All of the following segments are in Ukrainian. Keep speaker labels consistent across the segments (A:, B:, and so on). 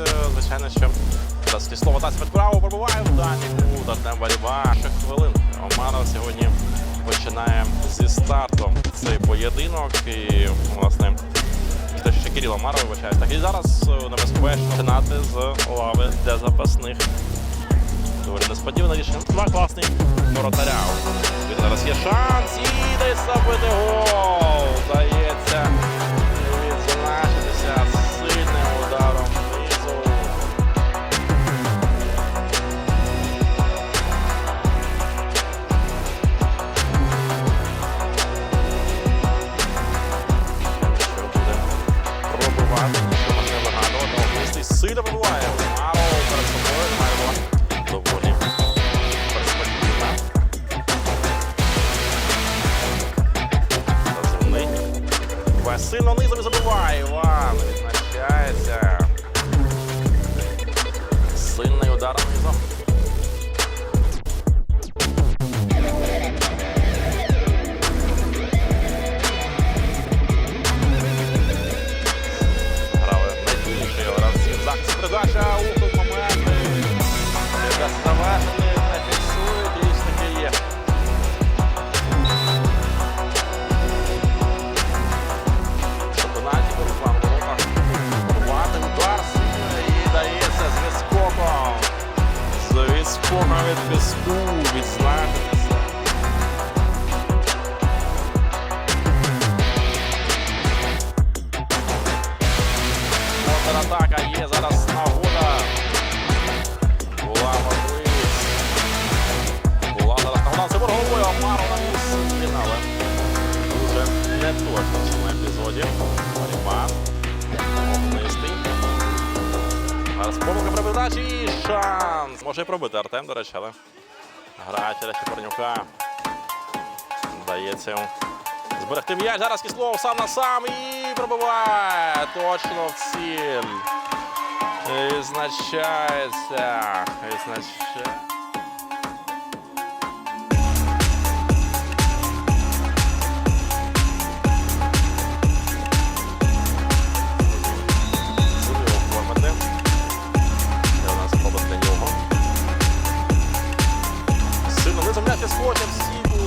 A: е, звичайно, що зараз слово дасть вправо пробиває в дані кут Артем Ще хвилин. Омаров сьогодні починає зі старту цей поєдинок. І, власне, те, що Кирило Омаров вибачає. Так і зараз е, небезпечно починати з лави для запасних. Доволі несподіване рішення. Два класний воротаря. Зараз є шанс і десь забити гол. Дається сильно пробиває. Відскоком від піску відзначитися. Контратака є зараз нагода. Була можливість. Була зараз нагода. Це головою Амару на місці. Але дуже не точно в цьому епізоді. Помилка при передачі і шанс. Може і пробити Артем, до речі, але грає через Чепурнюка. Дається зберегти м'яч. Зараз Кислов сам на сам і пробиває. Точно в ціль. Відзначається. Відзначається. Сильно низом м'яч відскочив в стійку.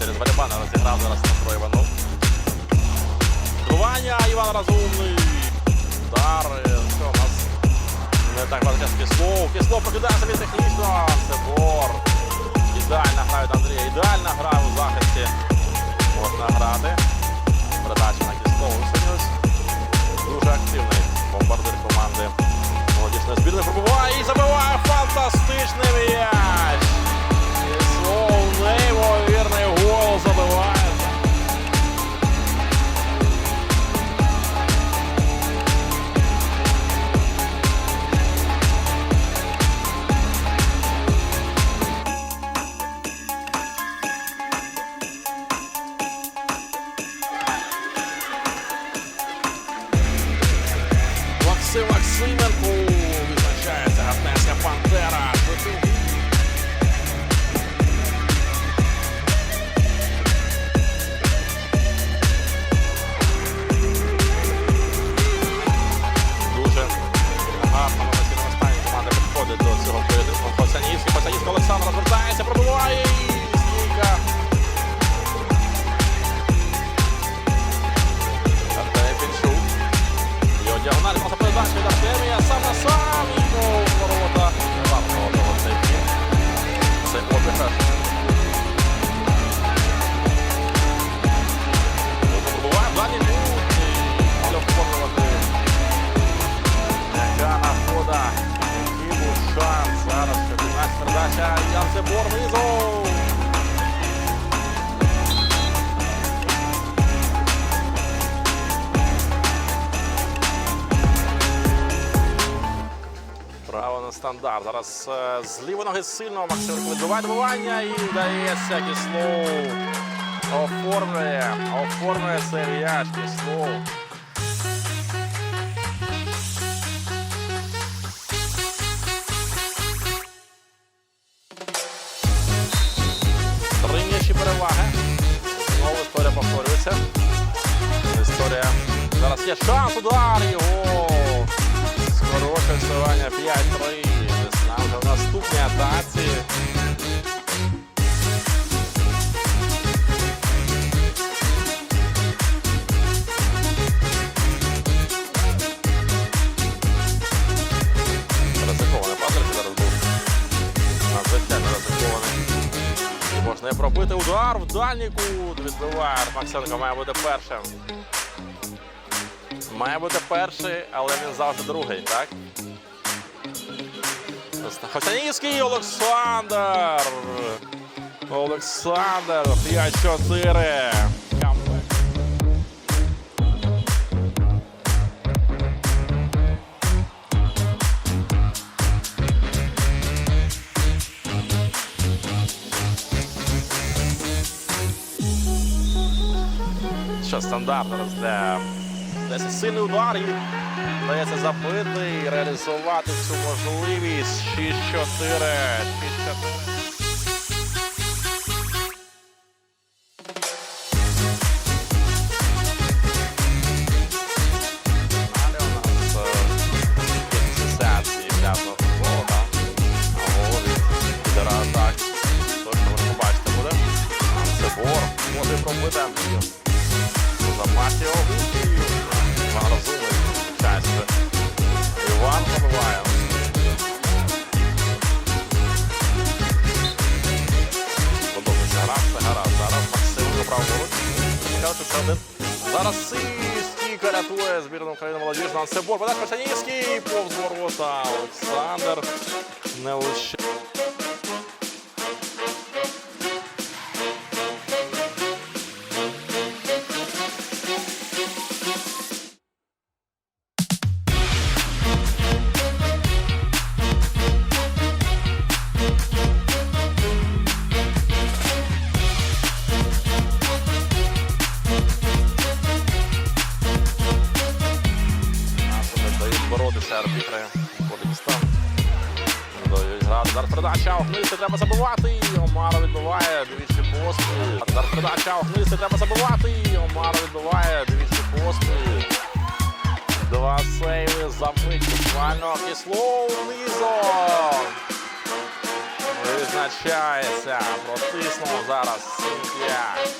A: Через Валібана розіграв зараз Дмитро Іванов. Трування Іван Розумний. Удар. Що у нас? Не так багато час Кислов. Кислов покидає собі технічно. Це бор. Ідеально грають Андрія. Ідеально грає у захисті. Стандарт. Зараз е, з лівої ноги сильно Максим відбиває добивання і вдається Кислов. Оформлює, оформлює м'яч Кислов. Три м'ячі переваги. Знову історія повторюється. є шанс, удар його. Хороше вставання 5-3. Пробити удар в дальній кут. Відбиває Максенко, має бути першим. Має бути перший, але він завжди другий, так? Хоцянівський Олександр. Олександр 5-4. Стандарт для десь сильний удар і вдається забити і реалізувати цю можливість 6-4. 6-4. Зараз Стійка рятує збірну України молодіжного. Це бор. Богдан Кошанівський повз ворота. Олександр не лише. Передача Охнисти треба забивати. Омара відбиває двічі поспіль. Два сейви забиті. Буквально кисло низом. Визначається. Протиснув зараз 7-5.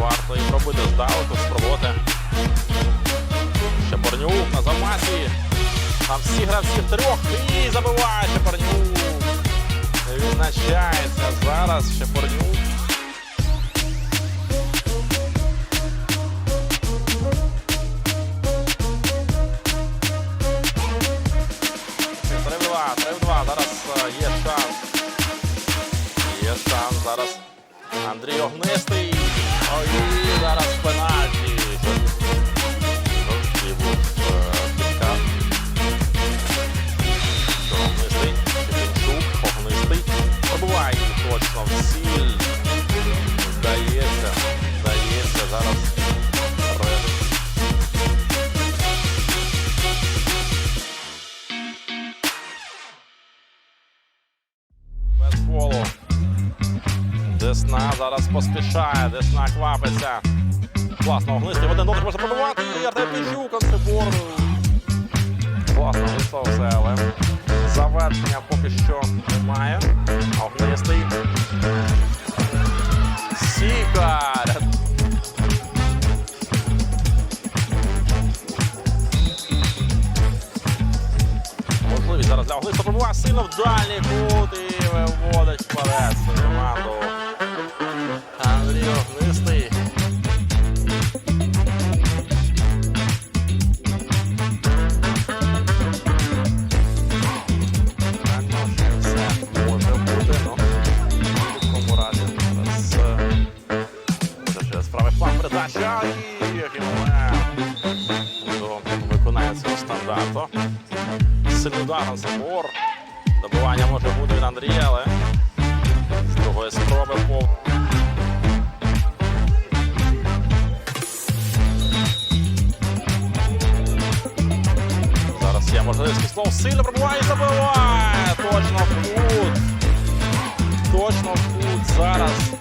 A: Варто і пробити здалеку, спробувати. Шепорнюк на замасі. Там всі гравці трьох і забиває Шепорнюк. Відзначається зараз Шепорнюк. Три-два. Зараз е, є шанс. Зараз. Андрій Огнистий. Ой, зараз пенальті. Вдається, вдається зараз. Без фолу. Десна зараз поспішає, Десна квапиться. Класно, огнистий в один дотик може пробивати. І Артем Пінчук, Концебор. Класно вийшло все, але завершення поки що немає. Огнистий. Сікар. Можливість зараз для Огнистого пробиває сильно в дальній кут і виводить вперед команду. Андрій Огнистий. Від Андрія, але з другої спроби пов. Зараз є Можливість Кислов сильно пробуває і забиває. Точно в кут. Точно в кут зараз.